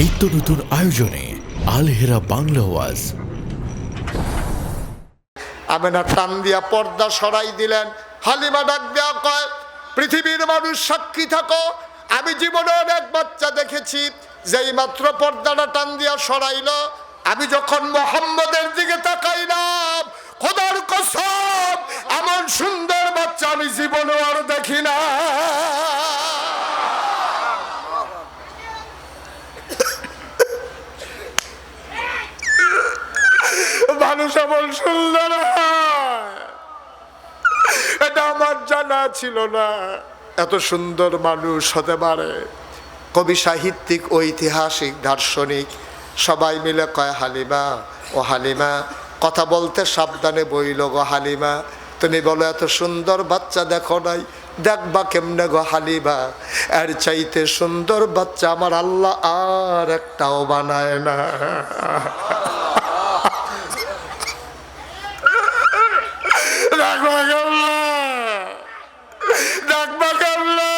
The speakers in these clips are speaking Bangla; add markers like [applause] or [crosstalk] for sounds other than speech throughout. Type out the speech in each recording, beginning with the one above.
নিত্য নতুন আয়োজনে আলহেরা বাংলা ওয়াজ। আমেনা টান দিয়া পর্দা সরাই দিলেন, হালিমা ডাক দেওয়া কয়, পৃথিবীর মানুষ সাক্ষী থাকো, আমি জীবনে অনেক বাচ্চা দেখেছি, যেই মাত্র পর্দাটা টান দিয়া সরাইল, আমি যখন মোহাম্মদের দিকে তাকাইলাম, খোদার কসম, এমন সুন্দর বাচ্চা আমি জীবনে আর দেখি না সুন্দর এটা আমার জানা ছিল না। এত সুন্দর মানুষ হতে পারে। কবি সাহিত্যিক, ঐতিহাসিক, দার্শনিক, সবাই মিলে কয়, হালিমা, ও হালিমা, কথা বলতে সাবধানে বইল গো হালিমা। তুমি বলো, এত সুন্দর বাচ্চা দেখো নাই, দেখবা কেমনে গো হালিমা? এর চাইতে সুন্দর বাচ্চা আমার আল্লাহ আর একটাও বানায় না রাখবা কেমনে রাখবা কেমনে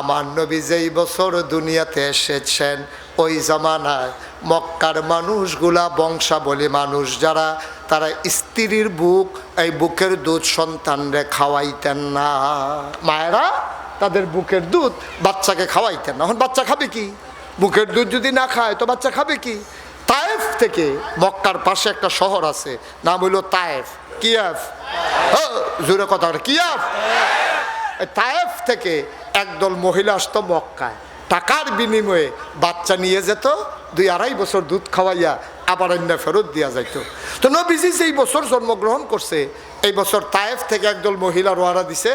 আমার নবী যেই বছর দুনিয়াতে এসেছেন ওই জামানায় মক্কার মানুষগুলা বংশাবলী মানুষ যারা তারা স্ত্রীর বুক এই বুকের দুধ সন্তানরে খাওয়াইতেন না। মায়েরা তাদের বুকের দুধ বাচ্চাকে খাওয়াইতেন না। এখন বাচ্চা খাবে কি? বুকের দুধ যদি না খায় তো বাচ্চা খাবে কি? তায়েফ থেকে মক্কার পাশে একটা শহর আছে নাম হইল তায়েফ। কিয়াফ? হ্যাঁ, জোরে কথা কিয়াফ? তায়েফ থেকে একদল মহিলা আসতো মক্কায়। টাকার বিনিময়ে বাচ্চা নিয়ে যেত দুই আড়াই বছর দুধ খাওয়াইয়া আবার অন্য ফেরত দেওয়া যাইত। তো নবীজি যেই বছর জন্মগ্রহণ করছে এই বছর তায়েফ থেকে একদল মহিলা রোয়ানা দিছে।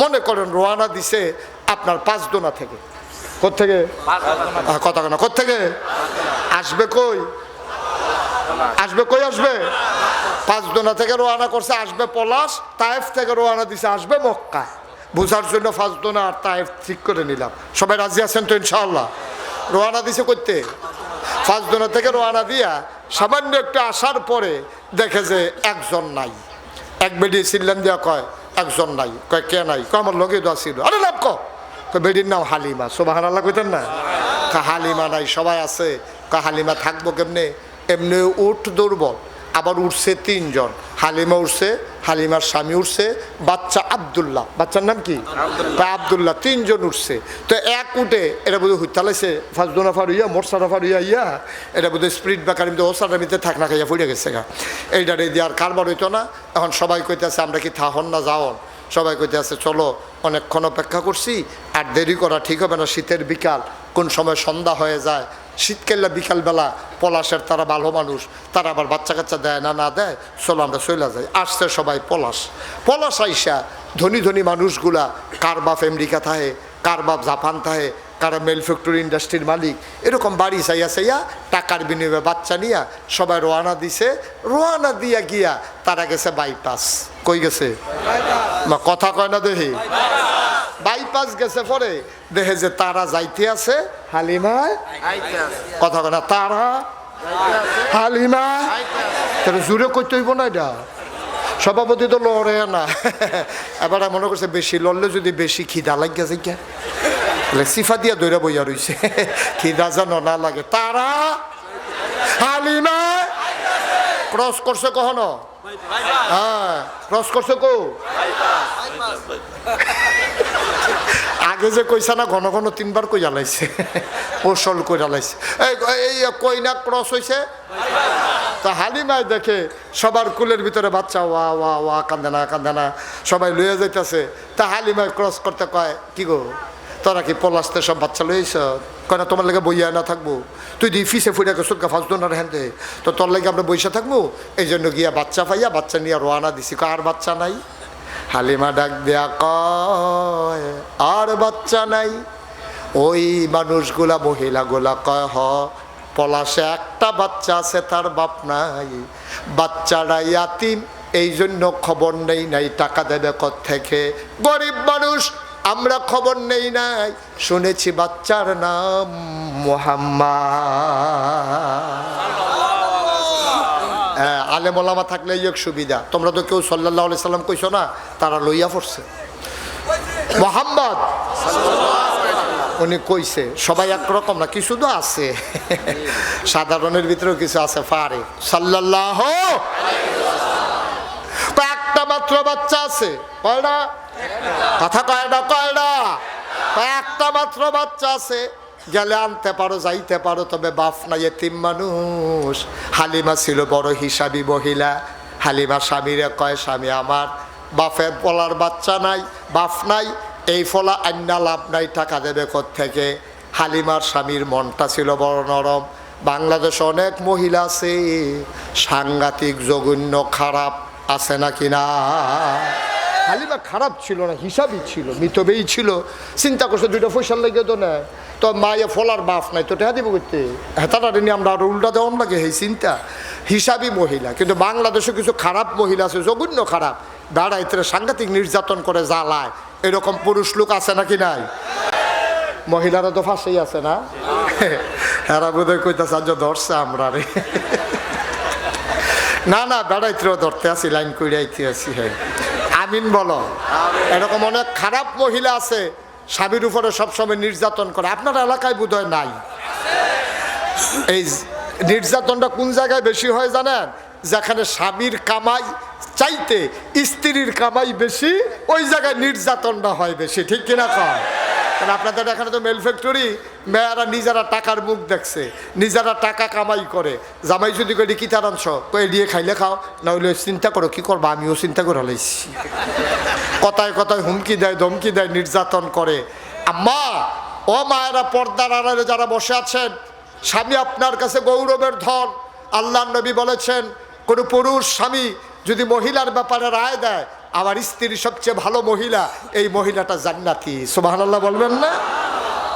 মনে করেন রোয়ানা দিছে আপনার পাঁচ দোনা থেকে কোথেকে কথা কেন কোথেকে আসবে কই? আসবে কই আসবে? পাঁচ দোনা থেকে রোয়ানা করছে আসবে পলাশ তায়েফ থেকে রোয়ানা দিছে আসবে মক্কা। বুঝার জন্য পাঁচ দোনা আর তায়েফ ঠিক করে নিলাম। সবাই রাজি আছেন তো, ইনশাআল্লাহ? রোয়ানা দিছে করতে? পাঁচ দোনা থেকে রোয়ানা দিয়া সামান্য একটু আসার পরে দেখে যে একজন নাই। এক বেডি চিল্লান দিয়া কয়, একজন নাই। কয়, কে নাই? কয়, আমার লগে দোয়া ছিল। আরে লাভ ক? বেডির নাম হালিমা। সোবাহান আল্লাহ কইতেন না? কা হালিমা নাই, সবাই আছে। কা হালিমা থাকব কেমনে? এমনি উঠ দুর্বল। আবার উঠছে তিনজন। হালিমা উঠছে হালিমার স্বামী উঠছে বাচ্চা আবদুল্লাহ। বাচ্চার নাম কি? আবদুল্লাহ। তিনজন উঠছে তো এক উঠে এটা বোধহয় হুইতালাইছে ফার্স্ট দোনা ফার ইয়া মোরসারা ফার ইয়া ইয়া এটা বোধহয় স্প্রিট বা মধ্যে ওসার মধ্যে থাক না খাইয়া ফুটে গেছে গা। এইটার এই আর কারবার হইতো না। এখন সবাই কইতেছে আমরা কি থাহন না যাওন? সবাই কইতে আছে চলো অনেকক্ষণ অপেক্ষা করছি আর দেরি করা ঠিক হবে না শীতের বিকাল কোন সময় সন্ধ্যা হয়ে যায়। শীতকালে বিকালবেলা পলাশের তারা ভালো মানুষ, তারা আবার বাচ্চা কাচ্চা দেয় না না দেয়, চলো আমরা চলে যাই। আসছে সবাই পলাশ। পলাশ আইসা ধনী ধনী মানুষগুলা, কার বাপ আমেরিকা থাহে, কার বাপ জাপান থাহে, কারা মেল ফ্যাক্টরি ইন্ডাস্ট্রির মালিক, এরকম বাড়ি চাইয়া চাইয়া টাকার বিনিময়ে বাচ্চা নিয়া সবাই রোয়ানা দিছে। রোয়ানা দিয়া গিয়া তারা গেছে বাইপাস কই গেছে? কথা কয় না দেখি? বাইপাস গেছে পরে দেখে যে তারা যাইতে আছে। হালিমা? কথা না তারা? হালিমা? তাহলে জুড়ে করতে হইব না এটা। সভাপতি তো লড়ে না। এবার মনে করছে বেশি লড়লে যদি বেশি খিদা লাগিয়া যাই কে? বলে সিফা দিয়া দৈরা বইয়া রইছে। খিদা যেন না লাগে। তারা? হালিমা? ক্রস করছে কখনো? হ্যাঁ ক্রস করছে কো? আগে যে কইসা না, ঘন ঘন তিনবার কই জ্বালাইছে ওসল কই জ্বালাইছে এই এই কই না ক্রস হইছে? তা হালিমায় দেখে, সবার কুলের ভিতরে বাচ্চা ওয়া ওয়া ওয়া, কান্দে না কান্দে না, সবাই লইয়া যাইতেছে। তা হালিমায় ক্রস করতে কয়, কি গো, তোরা কি পলাশতে সব বাচ্চা লইছ কয় না, তোমার লেগে বইয়া না থাকব। তুই দি ফিসে গেছো গা ফাঁস দোনার হ্যান্ডে তো তোর লেগে আমরা বইসা থাকব? এই জন্য গিয়া বাচ্চা পাইয়া, বাচ্চা নিয়ে রোয়ানা দিছি। আর বাচ্চা নাই? হালিমা ডাক দেয়া কয়, আর বাচ্চা নাই? ওই মানুষগুলা মহিলাগুলা কয়, হ, পলাশে একটা বাচ্চা আছে, তার বাপ নাই। বাচ্চারা ইয়াতিম এই জন্য খবর নেই নাই, টাকা দেবে থেকে গরিব মানুষ, আমরা খবর নেই নাই। শুনেছি বাচ্চার নাম মোহাম্মদ আলেম ওলামা থাকলে এক সুবিধা। তোমরা তো কেউ সাল্লাহ আলি সাল্লাম কইছো না, তারা লইয়া পড়ছে। মোহাম্মদ, উনি কইছে, সবাই একরকম না, কিছু তো আছে। সাধারণের ভিতরেও কিছু আছে পারে সাল্লাল্লাহ একটা মাত্র বাচ্চা আছে, কয়টা? কথা কয়টা কয়টা একটা মাত্র বাচ্চা আছে গেলে আনতে পারো, যাইতে পারো, তবে বাপ নাই এতিম মানুষ। হালিমা ছিল বড় হিসাবি মহিলা। হালিমা স্বামীরে কয়, স্বামী আমার বাপের বলার বাচ্চা নাই বাপ নাই, এই ফলা আন্না লাভ নাই, টাকা দেবে থেকে হালিমার স্বামীর মনটা ছিল বড় নরম। বাংলাদেশে অনেক মহিলা আছে, সাংঘাতিক, জঘন্য, খারাপ আছে নাকি না? হালিমা খারাপ ছিল না, হিসাবই ছিল মিতবেই ছিল। চিন্তা করছে দুইটা পয়সার লেগে তো না তো মায়ে ফলার বাপ নাই, তো টেহা দিব করতে হেতাটা নিয়ে আমরা আরও উল্টা দেওয়ান লাগে এই চিন্তা। হিসাবই মহিলা, কিন্তু বাংলাদেশে কিছু খারাপ মহিলা আছে, জঘন্য খারাপ। দাঁড়াইতে সাংঘাতিক নির্যাতন করে জ্বালায়। এরকম পুরুষ লোক আছে নাকি নাই? মহিলারা তো ফাঁসেই আছে না? হয় কইতাছে আজ ধরছে আমরা রে। না না, বেড়াইতেও ধরতে আছি লাইন কইরাইতে আছি হ্যাঁ আমিন বলো। এরকম অনেক খারাপ মহিলা আছে স্বামীর উপরে সবসময় নির্যাতন করে। আপনার এলাকায় বোধহয় নাই। এই নির্যাতনটা কোন জায়গায় বেশি হয় জানেন? যেখানে স্বামীর কামাই চাইতে স্ত্রীর কামাই বেশি ওই জায়গায় নির্যাতনটা হয় বেশি। ঠিক কিনা কয়? কারণ আপনাদের এখানে তো মেল ফ্যাক্টরি মেয়েরা নিজেরা টাকার মুখ দেখছে, নিজেরা টাকা কামাই করে। জামাই যদি কই কি তার অংশ? কই দিয়ে খাইলে খাও না হইলে চিন্তা করো, কি করব? আমিও চিন্তা করে লাইছি। কথায় কথায় হুমকি দেয়, ধমকি দেয়, নির্যাতন করে। আম্মা, ও মায়েরা পর্দার আড়ালে যারা বসে আছেন, স্বামী আপনার কাছে গৌরবের ধন। আল্লাহ নবী বলেছেন, কোনো পুরুষ স্বামী যদি মহিলার ব্যাপারে রায় দেয় আমার স্ত্রী সবচেয়ে ভালো মহিলা, এই মহিলাটা জান্নাতি। সোবাহান আল্লাহ বলবেন না?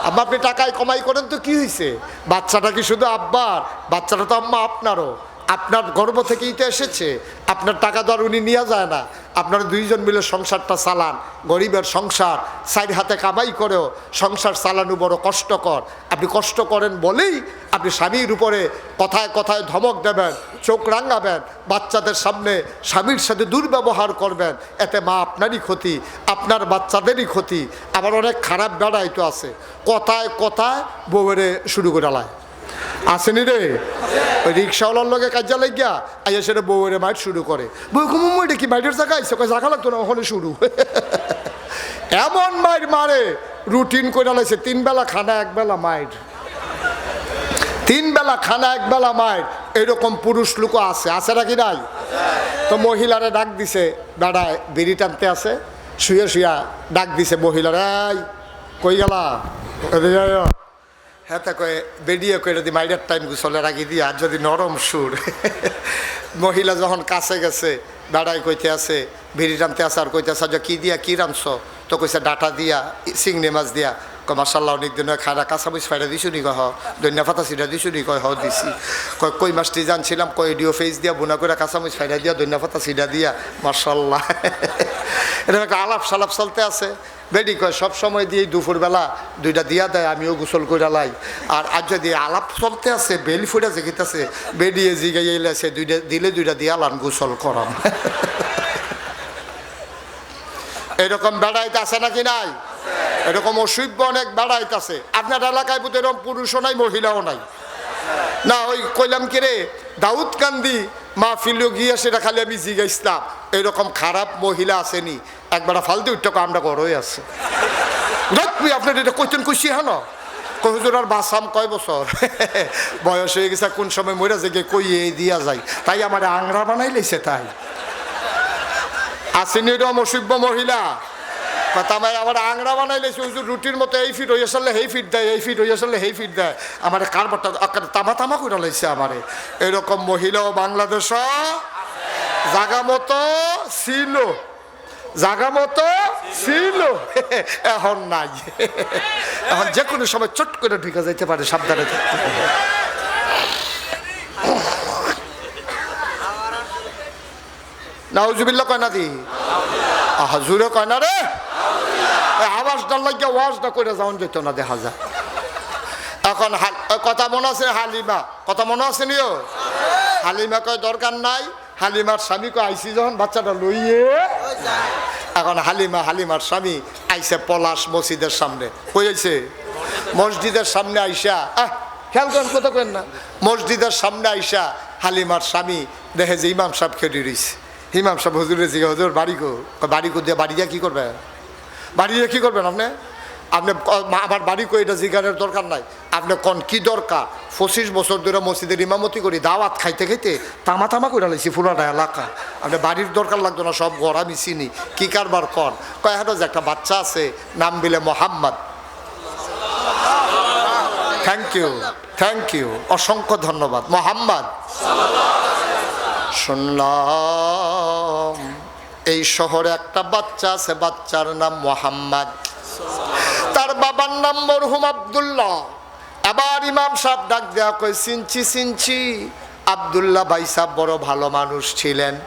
আম্মা, আপনি টাকায় কমাই করেন তো কি হয়েছে বাচ্চাটা কি শুধু আব্বার? বাচ্চাটা তো আম্মা আপনারও। আপনার গর্ব থেকেই তো এসেছে। আপনার টাকা আর উনি নিয়ে যায় না। আপনারা দুইজন মিলে সংসারটা চালান। গরিবের সংসার সাইড হাতে কামাই করেও সংসার চালানো বড় কষ্টকর। আপনি কষ্ট করেন বলেই আপনি স্বামীর উপরে কথায় কথায় ধমক দেবেন, চোখ রাঙাবেন, বাচ্চাদের সামনে স্বামীর সাথে দুর্ব্যবহার করবেন। এতে মা আপনারই ক্ষতি, আপনার বাচ্চাদেরই ক্ষতি। আবার অনেক খারাপ বেড়াই তো আছে। কথায় কথায় বউয়েরে শুরু করে লায়। আসেনি রে? ওই রিক্সাওয়ালার লগে কাজা লাগিয়া আইয়া সেটা বউয়ের মাইট শুরু করে। বউ কুমু এটা কি মাইটের জায়গা? আইসে জায়গা লাগতো না, ওখানে শুরু। [laughs] এমন মাইট মারে, রুটিন করে লাইছে, তিন বেলা খানা, এক বেলা মাইট। তিন বেলা খানা, এক বেলা মাইট। এরকম পুরুষ লোক আছে আছে নাকি নাই? তো মহিলারা ডাক দিছে দাঁড়ায় বিড়ি টানতে আছে। শুয়ে শুয়া ডাক দিছে মহিলারা, এই, কই গেলা। হ্যাঁ তা কয়ে বেরিয়ে কয়ে যদি মাইডার টাইম গুছলে রাখি দিয়া, আর যদি নরম সুর, মহিলা যখন কাছে গেছে দাঁড়ায় কইতে আছে বিড়ি টানতে আছে, আর কইতে আছে যে কী দিয়া, কী রাঁধছ? তো কইছে, ডাটা দিয়া, চিংড়ি মাছ দিয়া। কয় মাসাল্লাহ অনেক দিন খানা কাঁচা মুচ ফাইডা দিছু নি? হ দৈন্য ফাতা সিটা দিছু নি? কয় হ দিছি। কয়, কই মাছটি জানছিলাম? কয়, এডিও ফেস দিয়া, বোনা করে কাঁচা মুচ ফাইডা দিয়া দৈন্য ফাতা সিটা দিয়া। মার্শাল্লাহ এরকম একটা আলাপ সালাপ চলতে আছে। বেডি কয়, সব সময় দিয়ে দুপুরবেলা দুইটা দিয়া দেয়, আমিও গোসল করে লাই। আর আজ যদি আলাপ চলতে আছে, বেল ফুটে জেগিতেছে বেডিয়ে জিগাইলে আছে দুইটা, দিলে দুইটা দিয়া লান গোসল করাম। এরকম বেড়াইতে আছে নাকি নাই? এরকম অসভ্য অনেক বেড়াইতে আছে। আপনার এলাকায় বোধ এরকম পুরুষও নাই, মহিলাও নাই। না, ওই কইলাম কি রে দাউদ কান্দি মা ফিল্ড গিয়ে সেটা খালি আমি জিগাইছিলাম। এরকম খারাপ মহিলা আসেনি। একবার ফালতু উঠতে আমরা গড়ই আছে। তুই আপনার এটা কইছি হ্যাঁ কহুজুর আর বাসাম কয় বছর? [laughs] বয়স হয়ে গেছে, কোন সময় মরে যে কই এই দিয়া যায়। তাই আমার আংরা বানাই লেছে তাই। আসেনি এরকম অসভ্য মহিলা। কথা আমার আংরা বানাই লেছে হুজুর রুটির মতো এই ফিট হয়ে আসলে হেই ফিট দেয়, এই ফিট হয়ে আসলে হেই ফিট দেয়। আমার কারবারটা তামা তামা করে লাইছে আমারে। এরকম মহিলাও বাংলাদেশ, জাগা মতো ছিল, জাগা মতো ছিল। এখন নাই। এখন যে কোনো সময় চট করে ঢুকে যাইতে পারে, সাবধানে থাকতে হবে। নাউজুবিল্লা কয় না দি? আহা জুড়ে কয় না রে? এই আওয়াজটা লাগিয়ে ওয়াজটা করে যাওন যেত না, দেখা যায় এখন কথা মনে আছে, হালিমা? কথা মনে আছে নিও? হালিমা কয়, দরকার নাই। হালিমার স্বামী কয় আইসি যখন বাচ্চাটা লইয়ে। এখন হালিমা, হালিমার স্বামী আইসে পলাশ মসজিদের সামনে। আইছে? মসজিদের সামনে আইসা। আহ, খেয়াল করেন কথা কেন না। মসজিদের সামনে আইসা হালিমার স্বামী দেখে যে ইমাম সাহেব খেটে রইছে। ইমাম সাহেব, হুজুরে জিজ্ঞে হুজুর বাড়ি কো? বাড়ি কো দিয়ে বাড়ি দিয়ে কী করবেন বাড়ি কী করবেন আপনি? আপনি আমার বাড়ি কই? এটা জিজ্ঞানের দরকার নাই। আপনি কন কি দরকার? পঁচিশ বছর ধরে মসজিদের ইমামতি করি, দাওয়াত খাইতে খাইতে তামা তামা করে লাইছি ফুলাটা এলাকা। আপনি বাড়ির দরকার লাগতো না, সব ঘর আমি চিনি। কি কারবার কর? কয় হ্যাঁ যে একটা বাচ্চা আছে, নাম বিলে Mohammad. Thank you thank you অসংখ্য ধন্যবাদ। মোহাম্মদ। শুনলাম। এই শহরে একটা বাচ্চা আছে, বাচ্চার নাম মোহাম্মদ। তার বাবার নাম মরহুম আবদুল্লাহ। আবার ইমাম সাহেব ডাক দেওয়া কই সিনচি সিনচি। আবদুল্লাহ ভাই সাহেব বড় ভালো মানুষ ছিলেন।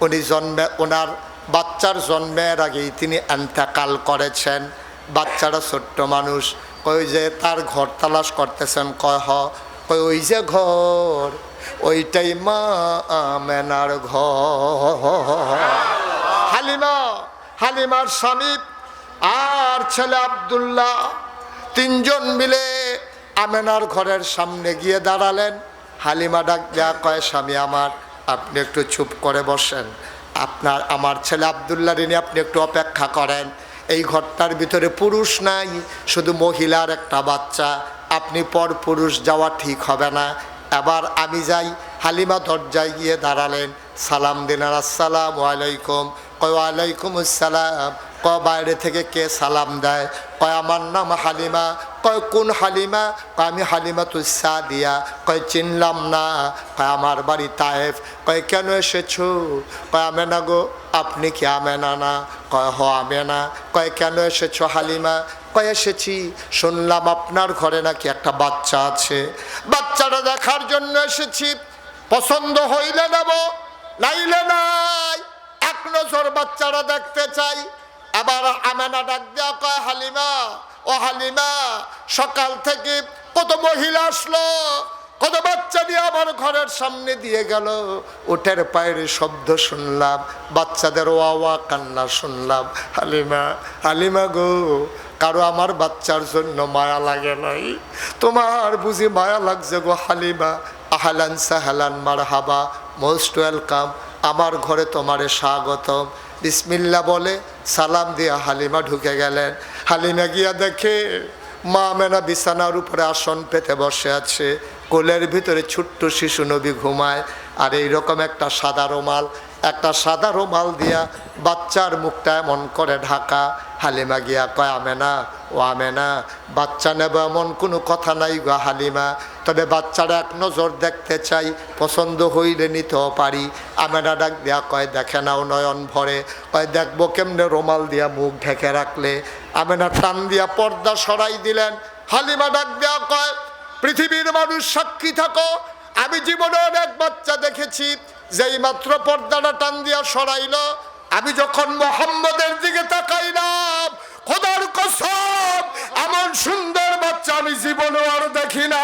উনি জন্মে ওনার বাচ্চার জন্মের আগেই তিনি এন্তেকাল করেছেন। বাচ্চারা ছোট্ট মানুষ। কই যে, তার ঘর তালাশ করতেছেন। কয়, হ। কই ওই যে ঘর। ওইটাই মা আমেনার ঘর। হালিমা, হালিমার স্বামী আর ছেলে আবদুল্লাহ তিনজন মিলে আমেনার ঘরের সামনে গিয়ে দাঁড়ালেন। হালিমা ডাক দেয়া কয় স্বামী আমার, আপনি একটু চুপ করে বসেন। আপনার, আমার ছেলে আবদুল্লাহ রিনি, আপনি একটু অপেক্ষা করেন। এই ঘরটার ভিতরে পুরুষ নাই, শুধু মহিলার একটা বাচ্চা। আপনি পর পুরুষ যাওয়া ঠিক হবে না। এবার আমি যাই, হালিমা দরজায় গিয়ে দাঁড়ালেন। সালাম দিলেন আসসালাম ওয়ালাইকুম কয়, ওয়ালাইকুম আসসালাম। ক বাইরে থেকে কে সালাম দেয়? কয়, আমার নাম হালিমা। কয়, কোন হালিমা? কয়, আমি হালিমা তুসা দিয়া কয়, চিনলাম না। কয়, আমার বাড়ি তায়েফ। কয়, কেন এসেছ? কয়, আমেনা গো, আপনি কি আমেনা না? কয়, হ, আমেনা। কয়, কেন এসেছ হালিমা? কয় এসেছি? শুনলাম আপনার ঘরে নাকি একটা বাচ্চা আছে। বাচ্চাটা দেখার জন্য এসেছি। পছন্দ হইলে নেব, নাইলে নাই। এক নজর বাচ্চারা দেখতে চাই। আবার আমেনা ডাক দেওয়া কয়, হালিমা, ও হালিমা, সকাল থেকে কত মহিলা আসলো? কত বাচ্চা দিয়ে আমার ঘরের সামনে দিয়ে গেল? ওটের পায়ের শব্দ শুনলাম। বাচ্চাদের ওয়া কান্না শুনলাম। হালিমা হালিমা গো কারও আমার বাচ্চার জন্য মায়া লাগে নাই। তোমার বুঝি মায়া লাগছে গো হালিমা। আহালান সাহালান মার হাবা মোস্ট ওয়েলকাম। আমার ঘরে তোমারে স্বাগতম। বিসমিল্লা বলে সালাম দিয়া হালিমা ঢুকে গেলেন। হালিমা গিয়া দেখে মা মেনা বিছানার উপরে আসন পেতে বসে আছে। কোলের ভিতরে ছোট্ট শিশু নবী ঘুমায়। আর এইরকম একটা সাদা রুমাল। একটা সাদা রুমাল দিয়া বাচ্চার মুখটা এমন করে ঢাকা। হালিমা গিয়া কয়, আমেনা, ও আমেনা, বাচ্চা নেব এমন কোনো কথা নাই গো হালিমা। তবে বাচ্চারা এক নজর দেখতে চাই, পছন্দ হইলে নিতেও পারি। আমেনা ডাক দেয়া কয়, দেখে নাও নয়ন ভরে। কয়, দেখব কেমনে রুমাল দিয়া মুখ ঢেকে রাখলে। আমেনা টান দিয়া পর্দা সরাই দিলেন। হালিমা ডাক দেয়া কয়, পৃথিবীর মানুষ সাক্ষী থাকো। আমি জীবনে অনেক বাচ্চা দেখেছি। যেই মাত্র পর্দাটা টান দিয়া সরাইল আমি যখন মোহাম্মদের দিকে তাকাইলাম, খোদার কসম, এমন সুন্দর বাচ্চা আমি জীবনে আর দেখি না।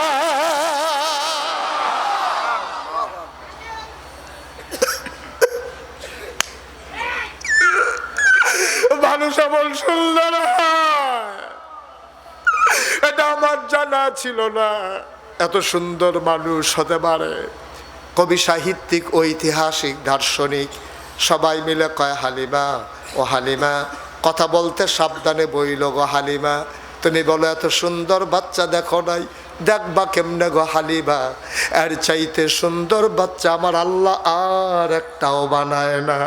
মানুষ এমন সুন্দর এটা আমার জানা ছিল না। এত সুন্দর মানুষ হতে পারে। কবি সাহিত্যিক ঐতিহাসিক, দার্শনিক সবাই মিলে কয়, হালিমা, ও হালিমা, কথা বলতে সাবধানে বইল গো হালিমা। তুমি বলো, এত সুন্দর বাচ্চা দেখো নাই, দেখবা কেমনে গো হালিমা? এর চাইতে সুন্দর বাচ্চা আমার আল্লাহ আর একটাও বানায় না।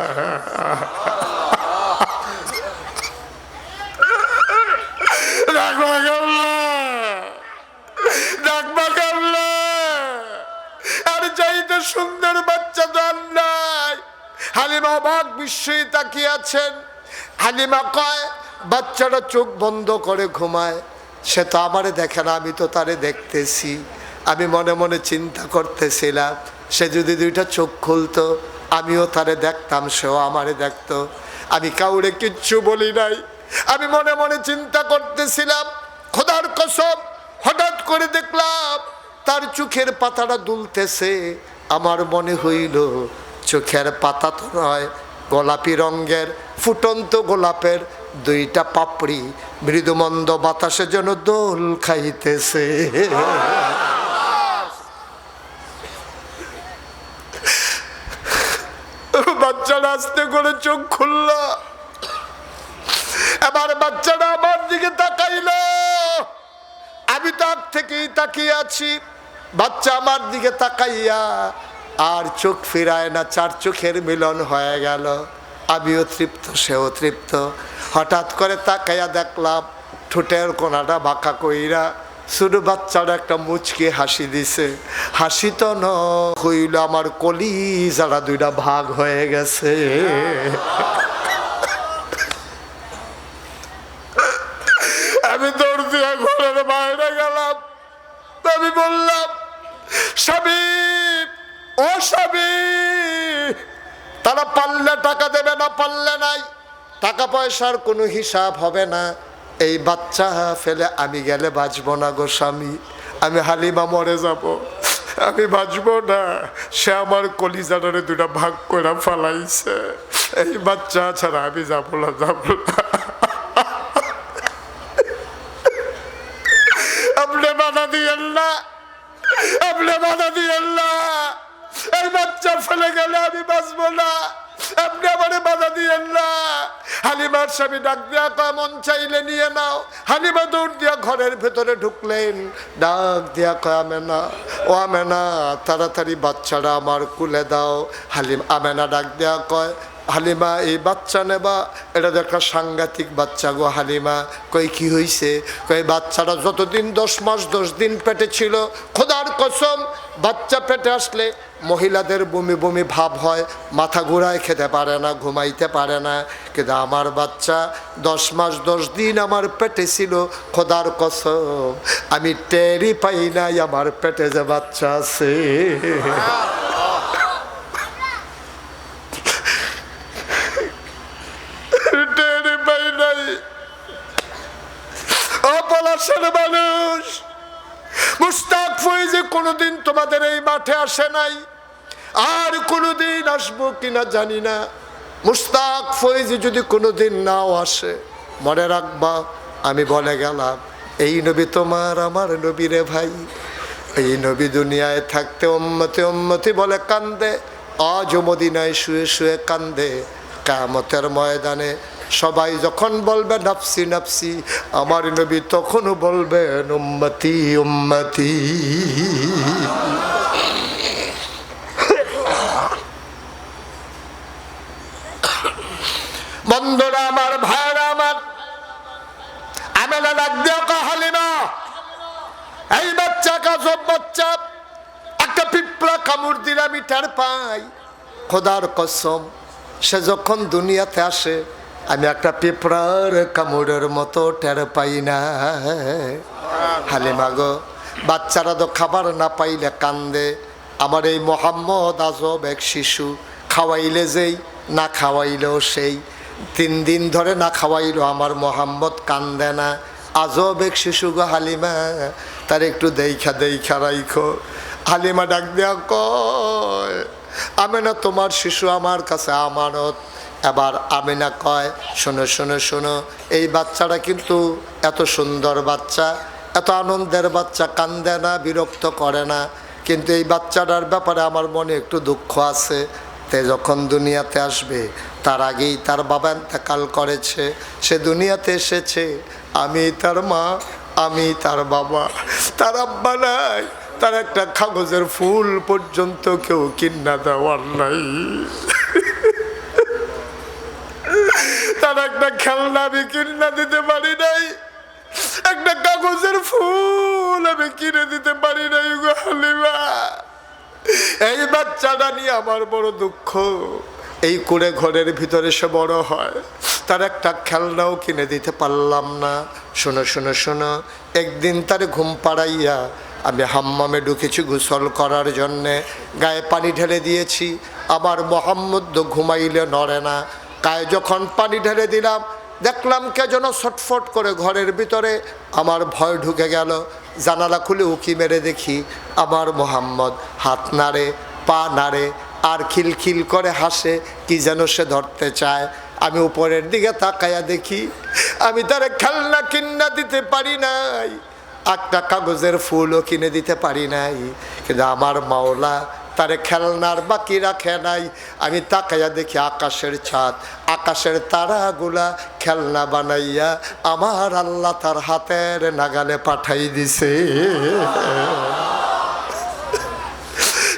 বিস্ময়ী তাকিয়ে আছেন হালিমা কয় বাচ্চাটা চোখ বন্ধ করে ঘুমায়। সে তো আমারে দেখে না, আমি তো তারে দেখতেছি। আমি মনে মনে চিন্তা করতেছিলাম, সে যদি দুইটা চোখ খুলতো, আমিও তারে দেখতাম, সেও আমারে দেখতো। আমি কাউরে কিচ্ছু বলি নাই। আমি মনে মনে চিন্তা করতেছিলাম, খোদার কসম, হঠাৎ করে দেখলাম, তার চোখের পাতাটা দুলতেছে। আমার মনে হইল, চোখের পাতা তো নয় গোলাপি রঙের, ফুটন্ত গোলাপের দুইটা পাপড়ি মৃদুমন্দ বাতাসে যেন দোল খাইতেছে। বাচ্চাটা আস্তে করে চোখ খুলল। এবার বাচ্চাটা আমার দিকে তাকাইল। আমি তার থেকেই তাকিয়ে আছি। বাচ্চা আমার দিকে তাকাইয়া আর চোখ ফিরায় না, চার চোখের মিলন হয়ে গেল। আমিও তৃপ্ত, সেও তৃপ্ত। হঠাৎ করে তাকাইয়া দেখলাম, ঠোঁটের কোনাটা বাঁকা কইরা শুধু বাচ্চারা একটা মুচকে হাসি দিছে। হাসি তো ন হইল, আমার কলি যারা দুইটা ভাগ হয়ে গেছে আমি দৌড় দিয়ে ঘরের বাইরে গেলাম আমি বললাম স্বামী ও স্বামী তারা পারলে টাকা দেবে না পারলে নাই টাকা পয়সার কোনো হিসাব হবে না। এই বাচ্চা ফেলে আমি গেলে বাঁচব না গো স্বামী। আমি হালিমা মরে যাব। আমি বাঁচব না। সে আমার কলিজাটারে দুটা ভাগ করে ফালাইছে। এই বাচ্চা ছাড়া আমি যাব না যাব না আপনি বাধা দিয়েন না আপনি বাধা দিয়েন না এই বাচ্চা ফেলে গেলে আমি বাঁচবো না আপনি আমারে বাধা দিয়েন না। হালিমার স্বামী ডাক দিয়া কয়, মন চাইলে নিয়ে নাও। হালিমা দৌড় দিয়া ঘরের ভেতরে ঢুকলেন। ডাক দিয়া কয়, আমেনা, ও আমেনা, তাড়াতাড়ি বাচ্চারা আমার কুলে দাও। হালিম আমেনা ডাক দেয়া কয় হালিমা, এই বাচ্চা নেবা, এটা দেখা সাংঘাতিক বাচ্চা গো হালিমা। কই কি হইছে? কই বাচ্চাটা যতদিন দশ মাস, দশ দিন পেটে ছিল, খোদার কসম, বাচ্চা পেটে আসলে মহিলাদের বমি বমি ভাব হয়, মাথা ঘুরায় খেতে পারে না, ঘুমাইতে পারে না। কিন্তু আমার বাচ্চা দশ মাস, দশ দিন আমার পেটে ছিল, খোদার কসম, আমি টেরই পাই নাই, আমার পেটে যে বাচ্চা আছে টেরি পাই নাই অপলাশের মানুষ মুস্তাক ফয়েজে কোনোদিন তোমাদের এই মাঠে আসে নাই। আর কোনোদিন আসব কিনা জানি না। মুস্তাক ফয়েজে যদি কোনোদিন নাও আসে, মনে রাখবা, আমি বলে গেলাম, এই নবী তোমার আমার নবী রে ভাই। এই নবী দুনিয়ায় থাকতে উম্মতে উম্মতি বলে কান্দে আজ মদিনায় শুয়ে শুয়ে কান্দে। কামতের ময়দানে সবাই যখন বলবে, নাফসি নাফসি, আমার নবী তখনও বলবেন, উম্মতি উম্মতি বন্ধুরা আমার ভাইরা আমার আমেলা ডাক দিয়া হালিমা এই বাচ্চা কাজব বাচ্চা একটা পিঁপড়া কামড় দিলে আমি টের পাই। খোদার কসম, সে যখন দুনিয়াতে আসে, আমি একটা পিঁপড়ার কামড়ের মতো টের পাই না। হালিমা গো, বাচ্চারা তো খাবার না পাইলে কান্দে। আমার এই মোহাম্মদ আজব এক শিশু, খাওয়াইলে যেই, না খাওয়াইলেও সেই। তিন দিন ধরে না খাওয়াইলো আমার মোহাম্মদ কান্দে না। আজব এক শিশু গো হালিমা, তার একটু দেইখা দেইখা রাইখো। হালিমা ডাক দেয়া কয়, আমেনা, তোমার শিশু আমার কাছে আমানত। এবার আমিনা কয়, শোনো শোনো শোনো, এই বাচ্চাটা কিন্তু এত সুন্দর বাচ্চা, এত আনন্দের বাচ্চা, কান্দে না, বিরক্ত করে না। কিন্তু এই বাচ্চাটার ব্যাপারে আমার মনে একটু দুঃখ আছে। তে যখন দুনিয়াতে আসবে, তার আগেই তার বাবা এতেকাল করেছে, সে দুনিয়াতে এসেছে। আমি তার মা, আমি তার বাবা, তার আব্বা নাই। তার একটা কাগজের ফুল পর্যন্ত কেউ কিনা দেওয়ার নাই। তার একটা খেলনা আমি কিনা দিতে পারি নাই। একটা কাগজের ফুল আমি কিনে দিতে পারি নাই গো হালিমা। এই বাচ্চাটা নিয়ে আমার বড় দুঃখ। এই করে ঘরের ভিতরে সে বড় হয়। তার একটা খেলনাও কিনে দিতে পারলাম না। শোনো শোনো শোনো। একদিন তার ঘুম পাড়াইয়া আমি হাম্মামে ঢুকেছি গোসল করার জন্যে। গায়ে পানি ঢেলে দিয়েছি। আবার মোহাম্মদ ঘুমাইলে নড়ে না। গায়ে যখন পানি ঢেলে দিলাম, দেখলাম কে যেন ছটফট করে ঘরের ভিতরে। আমার ভয় ঢুকে গেল। জানালা খুলে উকি মেরে দেখি আমার মোহাম্মদ হাত নাড়ে, পা নাড়ে, আর খিলখিল করে হাসে, কি যেন সে ধরতে চায়। আমি উপরের দিকে তাকায়া দেখি, আমি তার খেলনা কিন্না দিতে পারি নাই। একটা কাগজের ফুলও কিনে দিতে পারি নাই। কিন্তু আমার মাওলা তারে খেলনার বাকি রাখে নাই। আমি তাকাইয়া দেখি আকাশের ছাদ আকাশের তারাগুলা খেলনা বানাইয়া আমার আল্লাহ তার হাতের নাগালে পাঠাই দিছে।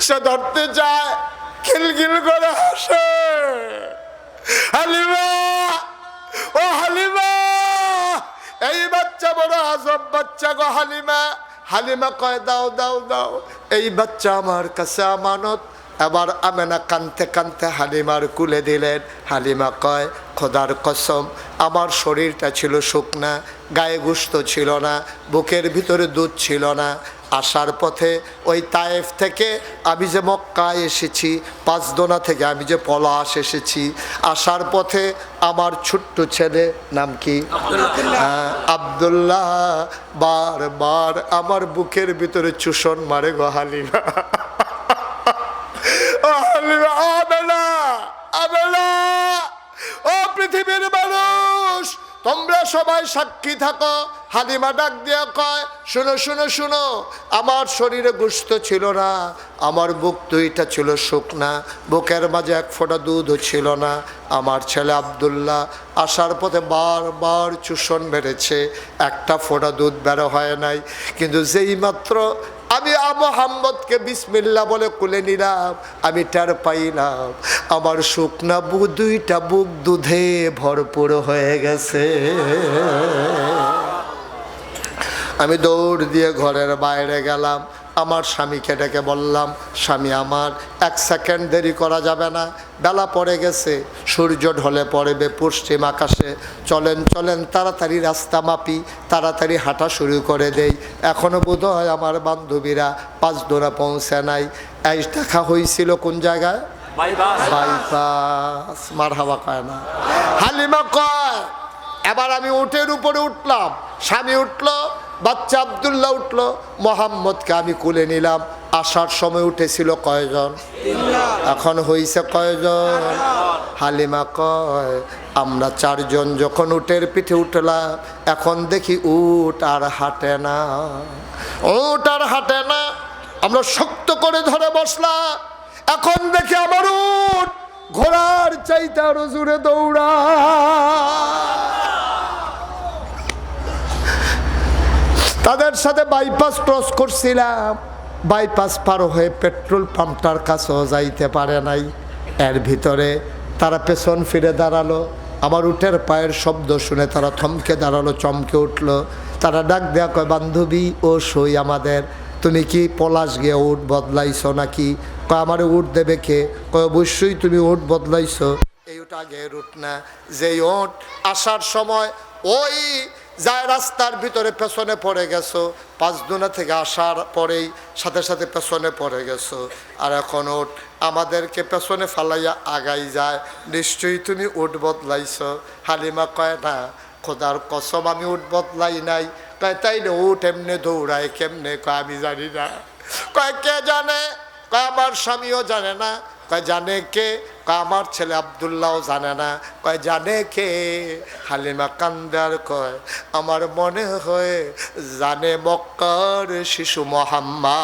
সে ধরতে যায়, খিলখিল করে হাসে। হালিমা! বড় আজব বাচ্চা গো হালিমা। হালিমা কয়, দাও দাও দাও, এই বাচ্চা আমার কাছে আমানত। এবার আমেনা কানতে কানতে হালিমার কুলে দিলেন। হালিমা কয়, খোদার কসম, আমার শরীরটা ছিল শুকনা, গায়ে গুস্ত ছিল না, বুকের ভিতরে দুধ ছিল না আসার পথে ওই তায়েফ থেকে আমি যে মক্কায় এসেছি পাঁচদোনা থেকে আমি যে পলাশ এসেছি আসার পথে আমার ছোট্ট ছেলে নাম কি? হ্যাঁ, আবদুল্লাহ। বারবার আমার বুকের ভিতরে চুষণ মারে গো হালিমা। ও হালিমা আবে না আবে না ও পৃথিবীর মানুষ তোমরা সবাই সাক্ষী থাকো, হালিমা ডাক দিয়া কয়, শুনো শুনো শুনো, আমার শরীরে গুস্ত ছিল না, আমার বুক দুইটা ছিল শুকনা, বুকের মাঝে এক ফোঁটা দুধও ছিল না, আমার ছেলে আবদুল্লাহ আসার পথে বারবার চুষণ বেড়েছে একটা ফোঁটা দুধ বেরো হয় নাই, কিন্তু যেই মাত্র আমি মোহাম্মদকে বিসমিল্লা বলে কুলে নিলাম, আমি টার পাইলাম। আমার শুকনা বুক দুইটা বুক দুধে ভরপুর হয়ে গেছে। আমি দৌড় দিয়ে ঘরের বাইরে গেলাম। আমার স্বামীকে ডেকে বললাম স্বামী আমার এক সেকেন্ড দেরি করা যাবে না। বেলা পড়ে গেছে সূর্য ঢলে পড়বে পশ্চিম আকাশে। চলেন চলেন তাড়াতাড়ি রাস্তা মাপি তাড়াতাড়ি হাঁটা শুরু করে দেই। এখনও বোধ হয় আমার বান্ধবীরা পাঁচ দোড়া পৌঁছে নাই। এই দেখা হয়েছিল কোন জায়গায়? বাইপাস মার হাওয়া কয় না। হালিমা কয় এবার আমি উটের উপরে উঠলাম। স্বামী উঠল বাচ্চা আবদুল্লাহ উঠল, মোহাম্মদকে আমি কুলে নিলাম। আসার সময় উঠেছিল কয়জন? এখন হইছে কয়জন? হালিমা কয়, আমরা চারজন যখন উটের পিঠে উঠলাম, এখন দেখি উট আর হাঁটে না। উট আর হাঁটে না? আমরা শক্ত করে ধরে বসলাম। এখন দেখি আমার উট ঘোড়ার চাইতে আরও জুড়ে দৌড়া তাদের সাথে বাইপাস ক্রস করছিলাম। বাইপাস পার হয়ে পেট্রোল পাম্পটার কাছেও যাইতে পারে নাই। এর ভিতরে তারা পেছন ফিরে দাঁড়াল। আমার উঠের পায়ের শব্দ শুনে তারা থমকে দাঁড়াল, চমকে উঠল। তারা ডাক দেয়া কয়, বান্ধবী, ও সই আমাদের। তুমি কি পলাশ গিয়ে উঠ বদলাইছো নাকি? কয়, আমার উঠ দেবে কে? কয়, অবশ্যই তুমি উঠ বদলাইছো। এই ওটা আগের উঠ না। যেই ওট আসার সময় ওই যায় রাস্তার ভিতরে, পেছনে পড়ে গেছো। পাঁচ দুনা থেকে আসার পরেই সাথে সাথে পেছনে পড়ে গেছো। আর এখন ওট আমাদেরকে পেছনে ফালাইয়া আগাই যায়। নিশ্চয়ই তুমি উঠ বদলাইছো। হালিমা কয়, না, খোদার কসম, আমি উঠ বদলাই নাই। কয় তাই না উঠ, এমনি দৌড়ায় কেমনে? কয়, আমি জানি না। কয়, কে জানে? কয়, আমার স্বামীও জানে না। কয়, জানে কে? কয়, আমার ছেলে আবদুল্লাহও জানে না। কয়, জানে কে? হালিমা কান্দার কয়, আমার মনে হয় জানে মক্কার শিশু মোহাম্মা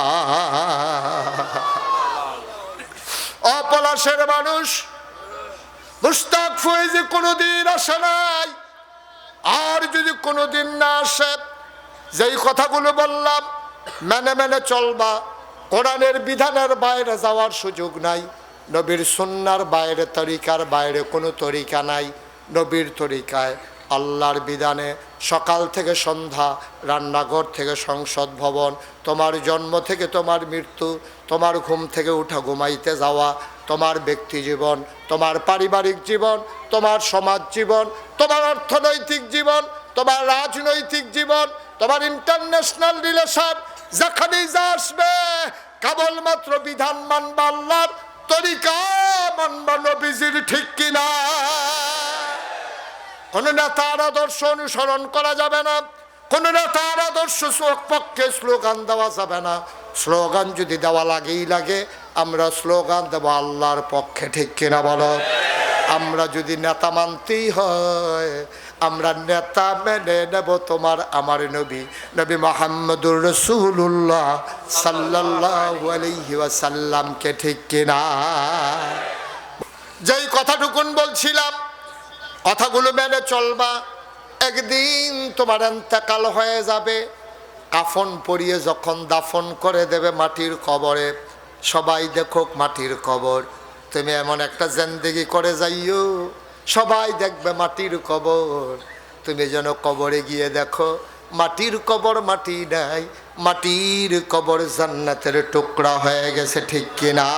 অপলাশের মানুষ, মুস্তাক ফয়েজে কোনোদিন আসে নাই। আর যদি কোনোদিন না আসে, যেই কথাগুলো বললাম মেনে মেনে চলবা। কোরআনের বিধানের বাইরে যাওয়ার সুযোগ নাই। নবীর সুন্নার বাইরে তরিকার বাইরে কোনো তরিকা নাই। নবীর তরিকায় আল্লাহর বিধানে সকাল থেকে সন্ধ্যা, রান্নাঘর থেকে সংসদ ভবন, তোমার জন্ম থেকে তোমার মৃত্যু, তোমার ঘুম থেকে উঠা ঘুমাইতে যাওয়া, তোমার ব্যক্তি জীবন, তোমার পারিবারিক জীবন, তোমার সমাজ জীবন, তোমার অর্থনৈতিক জীবন, তোমার রাজনৈতিক জীবন, তোমার ইন্টারন্যাশনাল রিলেশন যেখানেই যা আসবে, কেবলমাত্র বিধান মানবা আল্লাহর তরিকা মানবা নবীজির ঠিক কিনা? কোন নেতার আদর্শ অনুসরণ করা যাবে না, কোন নেতার আদর্শ পক্ষে স্লোগান দেওয়া যাবে না। স্লোগান যদি দেওয়া লাগেই লাগে, আমরা স্লোগান দেবো আল্লাহর পক্ষে, ঠিক কিনা বলো? আমরা যদি নেতা মানতেই হয় আমরা নেতা মেনে নেব তোমার আমার নবী। নবী মোহাম্মদুর রসুল্লাহ ওয়াসাল্লামকে ঠিক কিনা? যেই কথাটুকুন বলছিলাম, কথাগুলো মেনে চলবা। একদিন তোমার এন্তেকাল হয়ে যাবে। কাফন পরিয়ে যখন দাফন করে দেবে মাটির কবরে, সবাই দেখুক মাটির কবর। তুমি এমন একটা জেন্দেগি করে যাইও সবাই দেখবে মাটির কবর। তুমি যেন কবরে গিয়ে দেখো, মাটির কবর মাটি নাই, মাটির কবর জান্নাতের টুকরা হয়ে গেছে ঠিক কিনা?